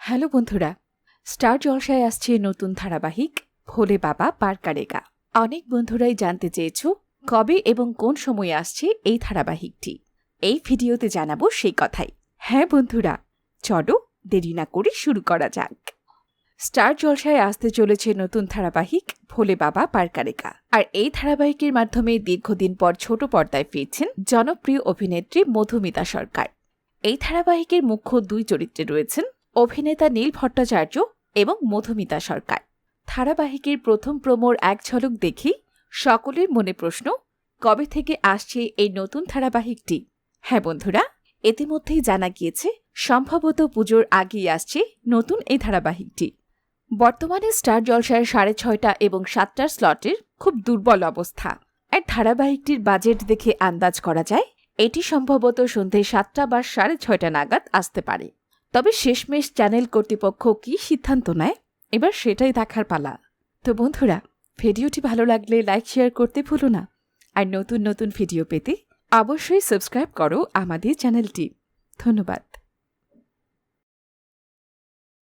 Hello বন্ধুরা, star জলসায় আসছে নতুন ধারাবাহিক ভোলে বাবা পারকারেগা অনেক বন্ধুরাই জানতে চেয়েছ কবে এবং কোন সময়ে আসছে এই ধারাবাহিকটি। এই ভিডিওতে জানাব সেই কথাই। হ্যাঁ বন্ধুরা, চলো দেরি না করে শুরু করা যাক। স্টার জলসায় আসতে চলেছে নতুন ধারাবাহিক ভোলে বাবা পারকারেকা আর এই ধারাবাহিকের মাধ্যমে দীর্ঘদিন পর ছোট পর্দায় ফিরছেন জনপ্রিয় অভিনেত্রী মধুমিতা সরকার। এই ধারাবাহিকের মুখ্য দুই চরিত্রে রয়েছেন অভিনেতা নীল ভট্টাচার্য এবং মধুমিতা সরকার। ধারাবাহিকের প্রথম প্রমোর এক ঝলক দেখি সকলের মনে প্রশ্ন, কবে থেকে আসছে এই নতুন ধারাবাহিকটি? হ্যাঁ বন্ধুরা, ইতিমধ্যেই জানা গিয়েছে, সম্ভবত পুজোর আগেই আসছে নতুন এই ধারাবাহিকটি। বর্তমানে স্টার জলসার সাড়ে ছয়টা এবং সাতটার স্লটের খুব দুর্বল অবস্থা। আর ধারাবাহিকটির বাজেট দেখে আন্দাজ করা যায়, এটি সম্ভবত সন্ধে সাতটা বা সাড়ে ছয়টা নাগাদ আসতে পারে। তবে শেষমেশ চ্যানেল কর্তৃপক্ষ কি সিদ্ধান্ত নেয়? এবার সেটাই দেখার পালা। তো বন্ধুরা, ভিডিওটি ভালো লাগলে লাইক, শেয়ার করতে ভুলো না। আর নতুন নতুন ভিডিও পেতে অবশ্যই সাবস্ক্রাইব করো আমাদের চ্যানেলটি। ধন্যবাদ।